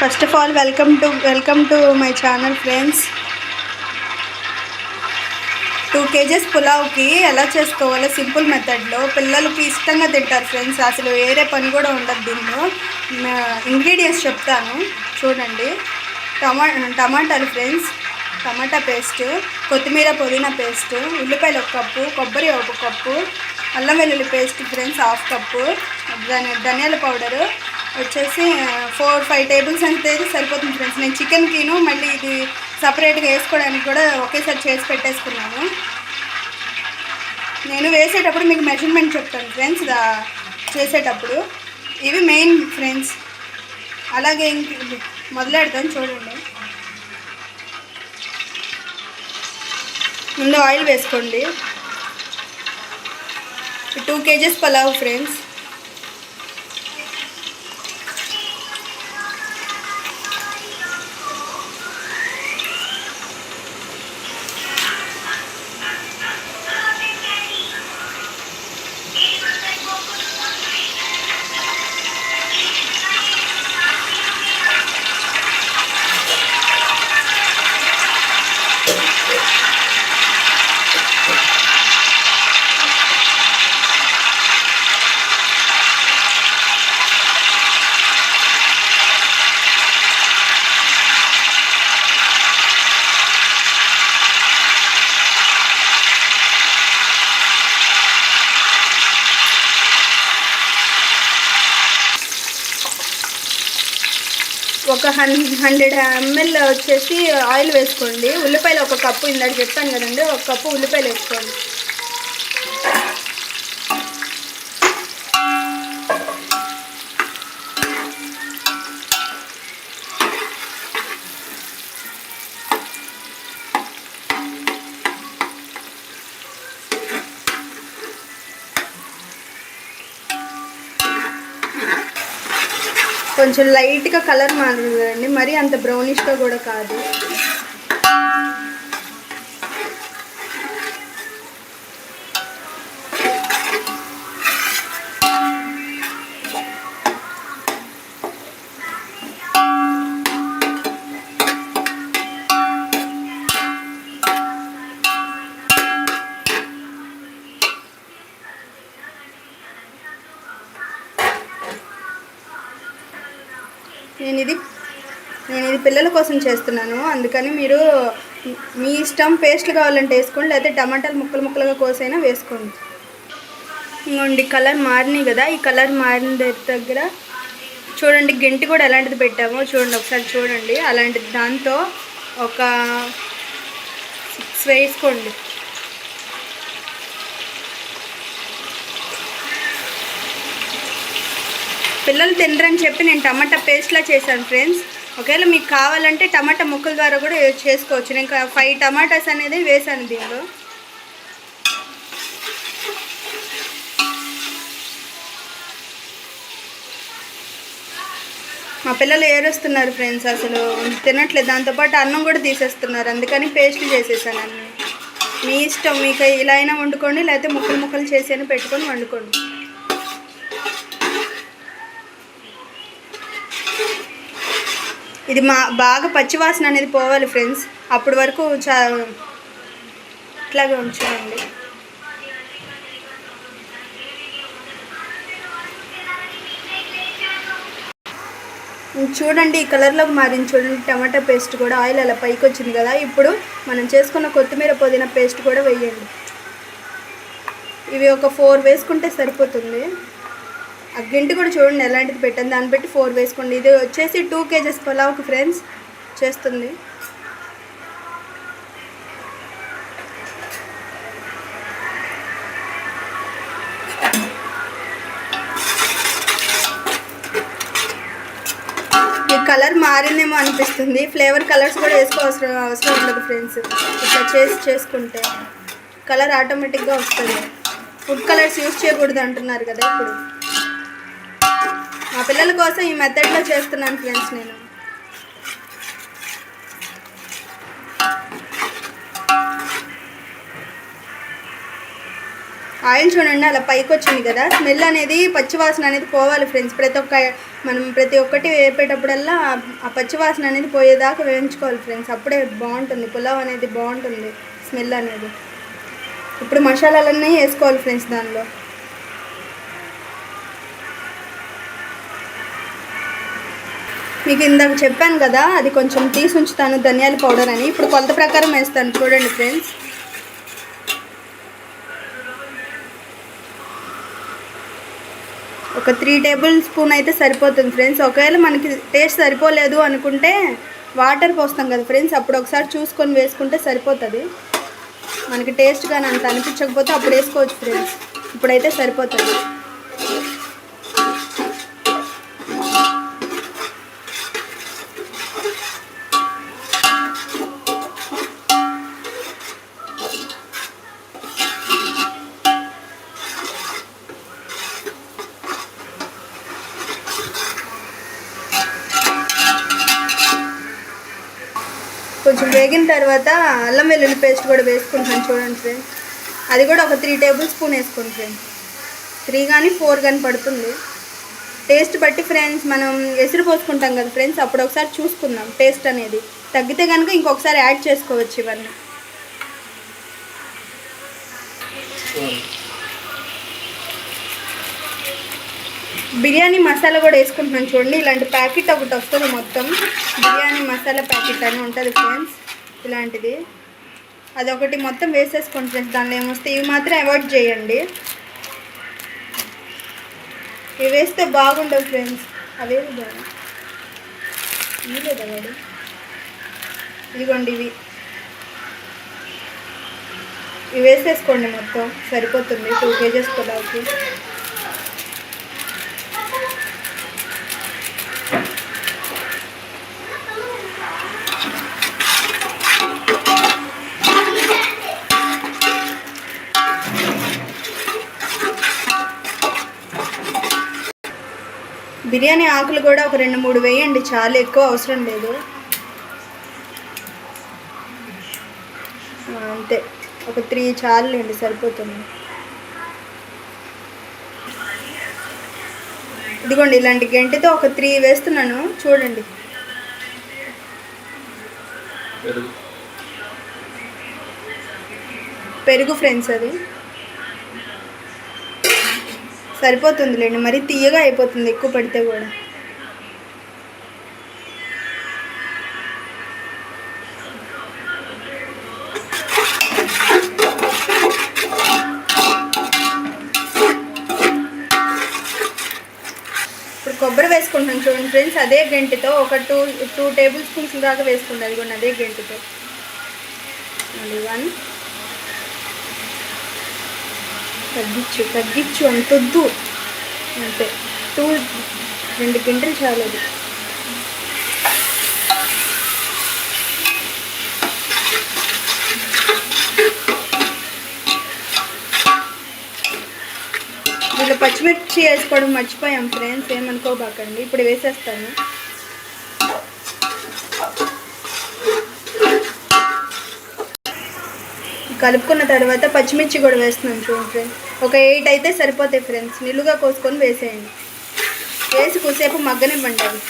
First of all welcome to welcome to my channel friends two kgs పులావ్కి ఎలా చేసుకోవాలో simple మెథడ్లో పిల్లలకి ఇష్టంగా తింటారు ఫ్రెండ్స్ అసలు వేరే పని కూడా ఉండదు దీనిలో. ఇంగ్రీడియంట్స్ చెప్తాను చూడండి. టమా టమాటాలు ఫ్రెండ్స్ టమాటా పేస్ట్ కొత్తిమీర పుదీనా పేస్ట్ ఉల్లిపాయలు ఒక కప్పు కొబ్బరి ఒక కప్పు అల్లం వెల్లుల్లి పేస్ట్ ఫ్రెండ్స్ హాఫ్ కప్పు దాని ధనియాల పౌడరు వచ్చేసి ఫోర్ ఫైవ్ టేబుల్స్ అంటే సరిపోతుంది ఫ్రెండ్స్ నేను చికెన్కిను మళ్ళీ ఇది సపరేట్గా వేసుకోవడానికి కూడా ఒకేసారి చేసి పెట్టేసుకున్నాను. నేను వేసేటప్పుడు మీకు మెజర్మెంట్ చెప్తాను ఫ్రెండ్స్ దా చేసేటప్పుడు. ఇవి మెయిన్ ఫ్రెండ్స్ అలాగే ఇంక మొదలెడతాను చూడండి. ముందు ఆయిల్ వేసుకోండి. టూ కేజెస్ పలావ్ ఫ్రెండ్స్ ఒక హన్ హండ్రెడ్ ఎంఎల్ వచ్చేసి ఆయిల్ వేసుకోండి. ఉల్లిపాయలు ఒక కప్పు ఇందాక చెప్పాను కదండి ఒక కప్పు ఉల్లిపాయలు వేసుకోండి. కొంచెం లైట్గా కలర్ మారుతుందండి మరీ అంత బ్రౌనిష్గా కూడా కాదు. నేను ఇది నేను ఇది పిల్లల కోసం చేస్తున్నాను. అందుకని మీరు మీ ఇష్టం పేస్ట్లు కావాలంటే వేసుకోండి లేకపోతే టమాటాలు ముక్కలు ముక్కలుగా కోసైనా వేసుకోండి. ఇంకోండి కలర్ మారినాయి కదా ఈ కలర్ మారిన దగ్గర చూడండి గెంటి కూడా ఎలాంటిది పెట్టామో చూడండి ఒకసారి చూడండి. అలాంటి దాంతో ఒక సిక్స్ వేసుకోండి. పిల్లలు తినరని చెప్పి నేను టమాటా పేస్ట్లా చేశాను ఫ్రెండ్స్. ఒకవేళ మీకు కావాలంటే టమాటా ముక్కల ద్వారా కూడా చేసుకోవచ్చు. నేను ఫైవ్ టమాటాస్ అనేది వేసాను దీనిలో. మా పిల్లలు ఏరుస్తున్నారు ఫ్రెండ్స్ అసలు. తినట్లేదు. దాంతోపాటు అన్నం కూడా తీసేస్తున్నారు. అందుకని పేస్ట్ చేసేసాను అన్నీ. మీ ఇష్టం. మీకు ఇలా అయినా వండుకోండి లేకపోతే ముక్కలు ముక్కలు చేసి అయినా పెట్టుకొని వండుకోండి. ఇది మా బాగా పచ్చివాసన అనేది పోవాలి ఫ్రెండ్స్. అప్పటి వరకు చా ఇట్లాగే ఉంచుకోండి. చూడండి ఈ కలర్లోకి మారింది చూడండి. టమాటా పేస్ట్ కూడా ఆయిల్ అలా పైకి వచ్చింది కదా. ఇప్పుడు మనం చేసుకున్న కొత్తిమీర పుదీనా పేస్ట్ కూడా వేయండి. ఇవి ఒక ఫోర్ వేసుకుంటే సరిపోతుంది. గింటి కూడా చూడండి ఎలాంటిది పెట్టాను. దాన్ని బట్టి ఫోర్ వేసుకోండి. ఇది వచ్చేసి టూ కేజెస్ పులావ్కి ఫ్రెండ్స్ చేస్తుంది. కలర్ మారిందేమో అనిపిస్తుంది. ఫ్లేవర్ కలర్స్ కూడా వేసుకోవాల్సిన అవసరం ఉండదు ఫ్రెండ్స్. ఇట్లా చేసి చేసుకుంటే కలర్ ఆటోమేటిక్గా వస్తుంది. ఫుడ్ కలర్స్ యూస్ చేయకూడదు అంటున్నారు కదా ఇప్పుడు. మా పిల్లల కోసం ఈ మెథడ్లో చేస్తున్నాను ఫ్రెండ్స్ నేను. ఆయిల్ చూడండి అలా పైకి వచ్చింది కదా. స్మెల్ అనేది పచ్చివాసన అనేది పోవాలి ఫ్రెండ్స్. ప్రతి ఒక్క మనం ప్రతి ఒక్కటి వేపేటప్పుడల్లా ఆ పచ్చివాసన అనేది పోయేదాకా వేయించుకోవాలి ఫ్రెండ్స్. అప్పుడే బాగుంటుంది. పులావ్ అనేది బాగుంటుంది స్మెల్ అనేది. ఇప్పుడు మసాలాలన్నీ వేసుకోవాలి ఫ్రెండ్స్ దానిలో. మీకు ఇందాక చెప్పాను కదా అది కొంచెం తీసి ఉంచుతాను ధనియాల పౌడర్ అని. ఇప్పుడు కొలత ప్రకారం వేస్తాను చూడండి ఫ్రెండ్స్. ఒక త్రీ టేబుల్ స్పూన్ అయితే సరిపోతుంది ఫ్రెండ్స్. ఒకవేళ మనకి టేస్ట్ సరిపోలేదు అనుకుంటే వాటర్ పోస్తాం కదా ఫ్రెండ్స్. అప్పుడు ఒకసారి చూసుకొని వేసుకుంటే సరిపోతుంది. మనకి టేస్ట్ కానీ అంత అనిపించకపోతే అప్పుడు వేసుకోవచ్చు ఫ్రెండ్స్. ఇప్పుడైతే సరిపోతుంది. వేగిన తర్వాత అల్లం వెల్లుల్లి పేస్ట్ కూడా వేసుకుంటాను చూడండి ఫ్రెండ్స్ అది కూడా ఒక త్రీ టేబుల్ స్పూన్ వేసుకోండి ఫ్రెండ్స్ త్రీ కానీ ఫోర్ కానీ పడుతుంది. టేస్ట్ బట్టి ఫ్రెండ్స్ మనం ఎసురు పోసుకుంటాం కదా ఫ్రెండ్స్ అప్పుడు ఒకసారి చూసుకుందాం టేస్ట్ అనేది. తగ్గితే కనుక ఇంకొకసారి యాడ్ చేసుకోవచ్చు ఇవన్నీ. బిర్యానీ మసాలా కూడా వేసుకుంటున్నాను చూడండి. ఇలాంటి ప్యాకెట్ ఒకటి వస్తుంది మొత్తం. బిర్యానీ మసాలా ప్యాకెట్ అని ఉంటుంది ఫ్రెండ్స్ ఇలాంటిది. అదొకటి మొత్తం వేసేసుకోండి ఫ్రెండ్స్ దానిలో ఏమొస్తే ఇవి మాత్రం అవాయిడ్ చేయండి. ఇవి వేస్తే బాగుండవు ఫ్రెండ్స్. అవే బాగా? ఇవి లేదా వాడు ఇదిగోండి ఇవి. ఇవి వేసేసుకోండి మొత్తం. సరిపోతుంది. టూ కేజెస్ పులావ్కి బిర్యానీ ఆకులు కూడా ఒక రెండు మూడు వేయండి చాలా ఎక్కువ అవసరం లేదు. అంతే. ఒక త్రీ చాలండి సరిపోతుంది. ఇదిగోండి ఇలాంటి గంటతో ఒక త్రీ వేస్తున్నాను చూడండి. పెరుగు ఫ్రెండ్స్ అది. సరిపోతుందిలేండి. మరి తీయగా అయిపోతుంది ఎక్కువ పడితే కూడా. ఇప్పుడు కొబ్బరి వేసుకుంటున్నాను చూడండి ఫ్రెండ్స్ అదే గంటితో ఒక టూ టూ టేబుల్ స్పూన్స్ దాకా వేసుకుంది అది కూడా అదే గంటితో వన్. తగ్గించు తగ్గించు అంతొద్దు. అంతే. టూ రెండు గింటలు చాలదు. దీంట్లో పచ్చిమిర్చి వేసుకోవడం మర్చిపోయాం ఫ్రెండ్స్ ఏమనుకోబాకండి. ఇప్పుడు వేసేస్తాను. కలుపుకున్న తర్వాత పచ్చిమిర్చి కూడా వేస్తున్నాను చూడండి ఫ్రెండ్స్. ఒక ఎయిట్ అయితే సరిపోతాయి ఫ్రెండ్స్. నిలుగా కోసుకొని వేసేయండి. వేసి కొద్దిసేపు మగ్గనివ్వండి అవి.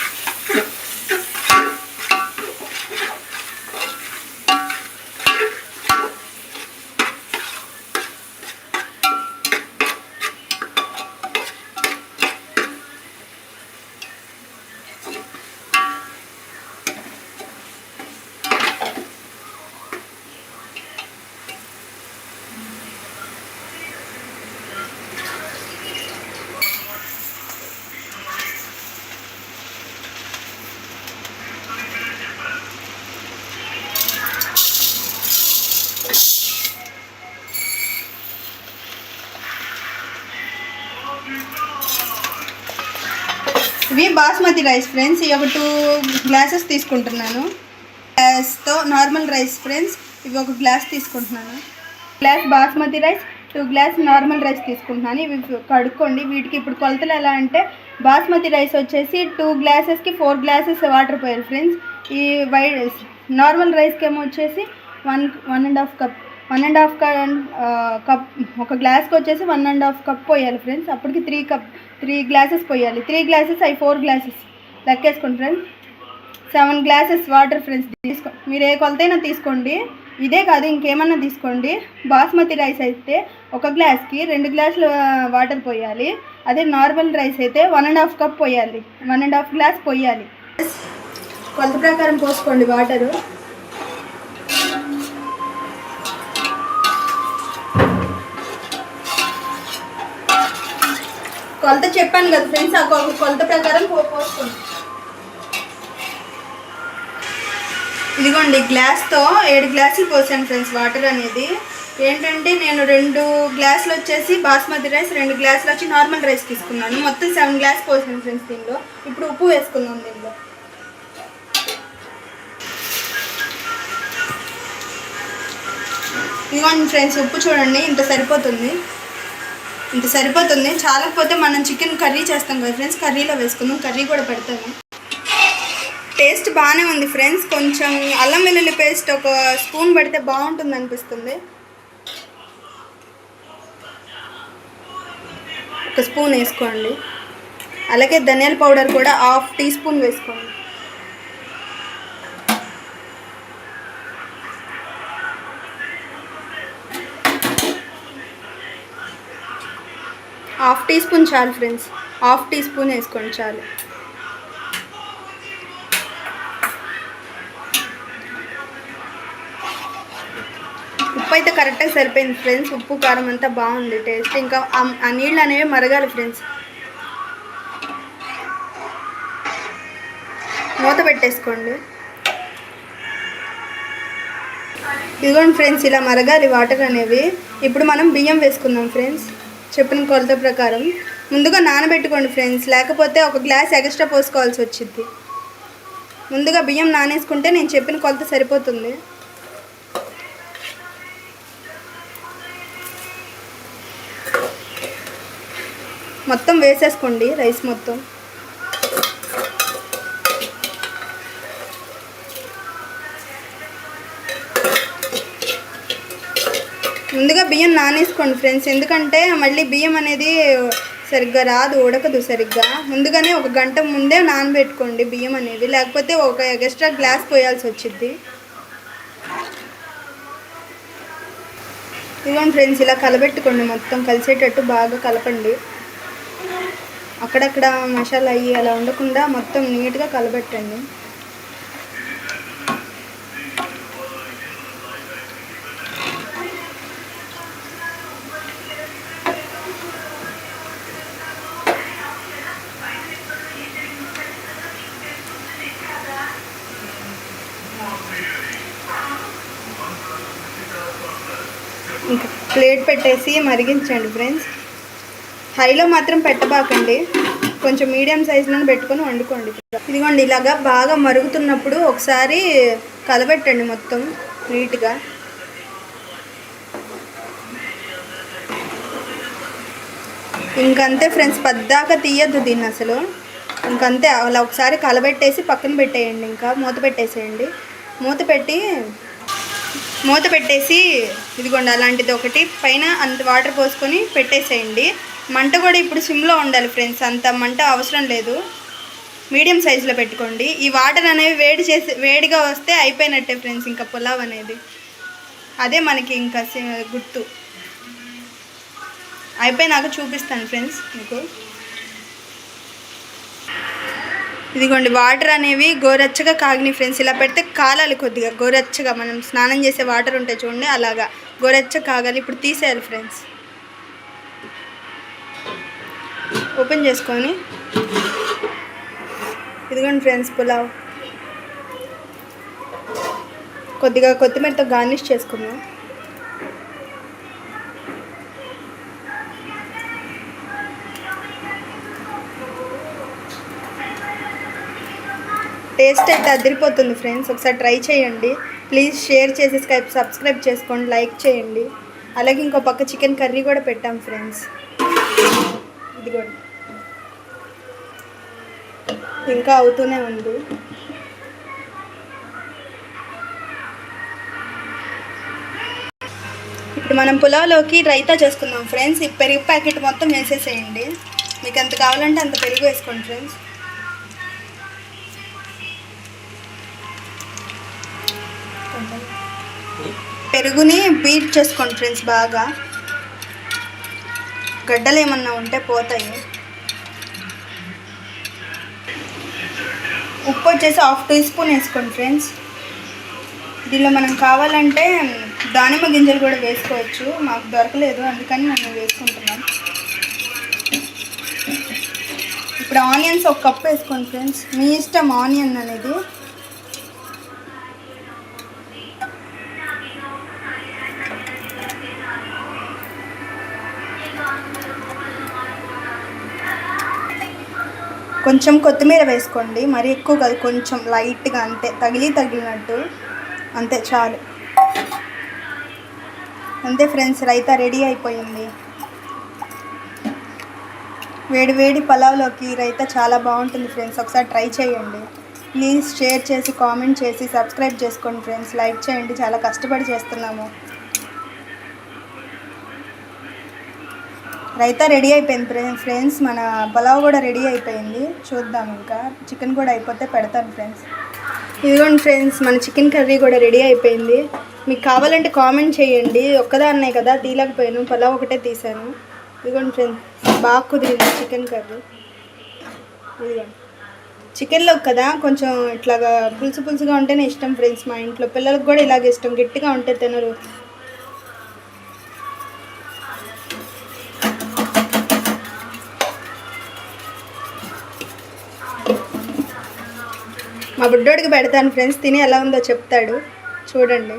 ఇవి బాస్మతి రైస్ ఫ్రెండ్స్ ఇవి ఒక టూ గ్లాసెస్ తీసుకుంటున్నాను. గ్లాస్తో నార్మల్ రైస్ ఫ్రెండ్స్ ఇవి ఒక గ్లాస్ తీసుకుంటున్నాను. Glass basmati rice two glass normal rice తీసుకుంటున్నాను. ఇవి కడుక్కోండి. వీటికి ఇప్పుడు కొలతలు ఎలా అంటే బాస్మతి రైస్ వచ్చేసి టూ గ్లాసెస్కి ఫోర్ గ్లాసెస్ వాటర్ పోయారు ఫ్రెండ్స్ ఈ వై నార్మల్ రైస్కి ఏమో వచ్చేసి one one and half cup one and half cup ఒక గ్లాస్కి వచ్చేసి వన్ అండ్ హాఫ్ కప్ పోయాలి ఫ్రెండ్స్. అప్పటికి త్రీ కప్ త్రీ గ్లాసెస్ పోయాలి. త్రీ గ్లాసెస్ అవి four glasses లెక్కేసుకోండి friends. Seven glasses water friends తీసుకో మీరు ఏ కొలతైనా తీసుకోండి. ఇదే కాదు ఇంకేమన్నా తీసుకోండి. బాస్మతి రైస్ అయితే ఒక గ్లాస్కి రెండు గ్లాసులు వాటర్ పోయాలి. అదే నార్మల్ రైస్ అయితే వన్ అండ్ హాఫ్ కప్ పోయాలి. వన్ అండ్ హాఫ్ గ్లాస్ పోయాలి. కొలత ప్రకారం పోసుకోండి వాటరు. కొలత చెప్పాను కదా ఫ్రెండ్స్ ఆ కొలత ప్రకారం పోసుకోండి ఇదిగోండి గ్లాస్తో ఏడు గ్లాసులు పోసాను ఫ్రెండ్స్ వాటర్ అనేది. ఏంటంటే నేను రెండు గ్లాసులు వచ్చేసి బాస్మతి రైస్ రెండు గ్లాసులు వచ్చి నార్మల్ రైస్ తీసుకున్నాను. మొత్తం సెవెన్ గ్లాస్ పోసాను ఫ్రెండ్స్ దీనిలో. ఇప్పుడు ఉప్పు వేసుకుందాం దీనిలో. ఇదిగోండి ఫ్రెండ్స్ ఉప్పు చూడండి ఇంత సరిపోతుంది. ఇంత సరిపోతుంది. చాలకపోతే మనం చికెన్ కర్రీ చేస్తాం కదా ఫ్రెండ్స్. కర్రీలో వేసుకుందాం. కర్రీ కూడా పెడతాను. టేస్ట్ బాగానే ఉంది ఫ్రెండ్స్. కొంచెం అల్లం వెల్లుల్లి పేస్ట్ ఒక స్పూన్ పెడితే బాగుంటుంది అనిపిస్తుంది. ఒక స్పూన్ వేసుకోండి. అలాగే ధనియాల పౌడర్ కూడా హాఫ్ టీ స్పూన్ వేసుకోండి. హాఫ్ టీ స్పూన్ చాలు ఫ్రెండ్స్. హాఫ్ టీ స్పూన్ వేసుకోండి చాలు. ఉప్పు అయితే కరెక్ట్గా సరిపోయింది ఫ్రెండ్స్. ఉప్పు కారం అంతా బాగుంది టేస్ట్. ఇంకా ఆ- నీళ్ళు అనేవి మరగాలి ఫ్రెండ్స్. మూత పెట్టేసుకోండి. ఇదిగోండి ఫ్రెండ్స్ ఇలా మరగాలి వాటర్ అనేవి. ఇప్పుడు మనం బియ్యం వేసుకుందాం ఫ్రెండ్స్. చెప్పిన కొలత ప్రకారం ముందుగా నానబెట్టుకోండి ఫ్రెండ్స్. లేకపోతే ఒక గ్లాస్ ఎక్స్ట్రా పోసుకోవాల్సి వచ్చింది ముందుగా బియ్యం నానేసుకుంటే నేను చెప్పిన కొలత సరిపోతుంది. మొత్తం వేసేసుకోండి రైస్ మొత్తం ముందుగా బియ్యం నానేసుకోండి ఫ్రెండ్స్. ఎందుకంటే మళ్ళీ బియ్యం అనేది సరిగ్గా రాదు ఉడకదు సరిగ్గా. ముందుగానే ఒక గంట ముందే నానబెట్టుకోండి బియ్యం అనేది. లేకపోతే ఒక ఎక్స్ట్రా గ్లాస్ పోయాల్సి వచ్చింది ఇదిగోండి ఫ్రెండ్స్ ఇలా కలబెట్టుకోండి మొత్తం. కలిసేటట్టు బాగా కలపండి. అక్కడక్కడ మసాలా అయ్యి అలా ఉండకుండా మొత్తం నీట్గా కలబెట్టండి ఇంకా ప్లేట్ పెట్టేసి మరిగించండి ఫ్రెండ్స్. హైలో మాత్రం పెట్టబాకండి. కొంచెం మీడియం సైజులో పెట్టుకొని వండుకోండి. ఇదిగోండి ఇలాగా బాగా మరుగుతున్నప్పుడు ఒకసారి కలబెట్టండి మొత్తం నీట్గా. ఇంకంతే ఫ్రెండ్స్ పద్దాకా తీయద్దు దీన్ని అసలు. ఇంకంతే అలా ఒకసారి కలబెట్టేసి పక్కన పెట్టేయండి ఇంకా మూత పెట్టేసేయండి. మూత పెట్టి మూత పెట్టేసి ఇదిగోండి అలాంటిది ఒకటి. పైన అంత వాటర్ పోసుకొని పెట్టేసేయండి. మంట కూడా ఇప్పుడు సిమ్లో ఉండాలి ఫ్రెండ్స్ అంత మంట అవసరం లేదు. మీడియం సైజులో పెట్టుకోండి. ఈ వాటర్ అనేవి వేడి చేసి వేడిగా వస్తే అయిపోయినట్టే ఫ్రెండ్స్ ఇంకా పులావ్ అనేది. అదే మనకి ఇంకా గుర్తు. అయిపోయినాక చూపిస్తాను ఫ్రెండ్స్ మీకు. ఇదిగోండి వాటర్ అనేవి గోరచ్చగా కాగినాయి ఫ్రెండ్స్ ఇలా పెడితే కాలాలి కొద్దిగా గోరచ్చగా మనం స్నానం చేసే వాటర్ ఉంటాయి చూడండి అలాగా గోరచ్చ కాగాలి. ఇప్పుడు తీసేయాలి ఫ్రెండ్స్ ఓపెన్ చేసుకొని ఇదిగోండి ఫ్రెండ్స్ పులావ్. కొద్దిగా కొత్తిమీరతో గార్నిష్ చేసుకుందాం. టేస్ట్ అయితే అదిరిపోతుంది ఫ్రెండ్స్ ఒకసారి ట్రై చేయండి. ప్లీజ్ షేర్ చేసి స్కైప్ సబ్స్క్రైబ్ చేసుకోండి లైక్ చేయండి. అలాగే ఇంకో పక్క చికెన్ కర్రీ కూడా పెట్టాం ఫ్రెండ్స్ ఇది కూడా ఇంకా అవుతూనే ఉంది. ఇప్పుడు మనం పులావ్లోకి రైతా చేసుకుందాం ఫ్రెండ్స్ ఈ పెరుగు ప్యాకెట్ మొత్తం వేసేసేయండి. మీకు ఎంత కావాలంటే అంత పెరుగు వేసుకోండి ఫ్రెండ్స్ పెరుగుని బీట్ చేసుకోండి ఫ్రెండ్స్ బాగా. గడ్డలు ఏమన్నా ఉంటే పోతాయి. ఉప్పు వచ్చేసి హాఫ్ టీ స్పూన్ వేసుకోండి ఫ్రెండ్స్. దీనిలో మనం కావాలంటే దానిమ్మ గింజలు కూడా వేసుకోవచ్చు. మాకు దొరకలేదు అందుకని మేము వేసుకుంటున్నాం. ఇప్పుడు ఆనియన్స్ ఒక కప్పు వేసుకోండి ఫ్రెండ్స్. మీ ఇష్టం ఆనియన్ అనేది. కొంచెం కొత్తిమీర వేసుకోండి. మరీ ఎక్కువ కాదు కొంచెం లైట్గా అంతే తగిలి తగిలినట్టు అంతే చాలు. అంతే ఫ్రెండ్స్ రైతా రెడీ అయిపోయింది. వేడి వేడి పలావ్లోకి రైతా చాలా బాగుంటుంది ఫ్రెండ్స్. ఒకసారి ట్రై చేయండి. ప్లీజ్ షేర్ చేసి కామెంట్ చేసి సబ్స్క్రైబ్ చేసుకోండి ఫ్రెండ్స్. లైక్ చేయండి చాలా కష్టపడి చేస్తున్నాము. రైతా రెడీ అయిపోయింది ఫ్రెండ్స్. మన పలావ్ కూడా రెడీ అయిపోయింది. చూద్దాం ఇంకా. చికెన్ కూడా అయిపోతే పెడతాను ఫ్రెండ్స్. ఇదిగోండి ఫ్రెండ్స్ మన చికెన్ కర్రీ కూడా రెడీ అయిపోయింది. మీకు కావాలంటే కామెంట్ చేయండి. ఒక్కదాన్నే కదా తీయలేకపోయాను. పలావ్ ఒకటే తీసాను ఇదిగోండి ఫ్రెండ్స్ బాగా కుదిరింది చికెన్ కర్రీ. ఇదిగోండి. చికెన్లో కదా కొంచెం ఇట్లాగా పులుసు పులుసుగా ఉంటేనే ఇష్టం ఫ్రెండ్స్ మా ఇంట్లో. పిల్లలకు కూడా ఇలాగే ఇష్టం. గట్టిగా ఉంటే తినరు. మా బుడ్డోడికి పెడతాను ఫ్రెండ్స్ తిని ఎలా ఉందో చెప్తాడు. చూడండి.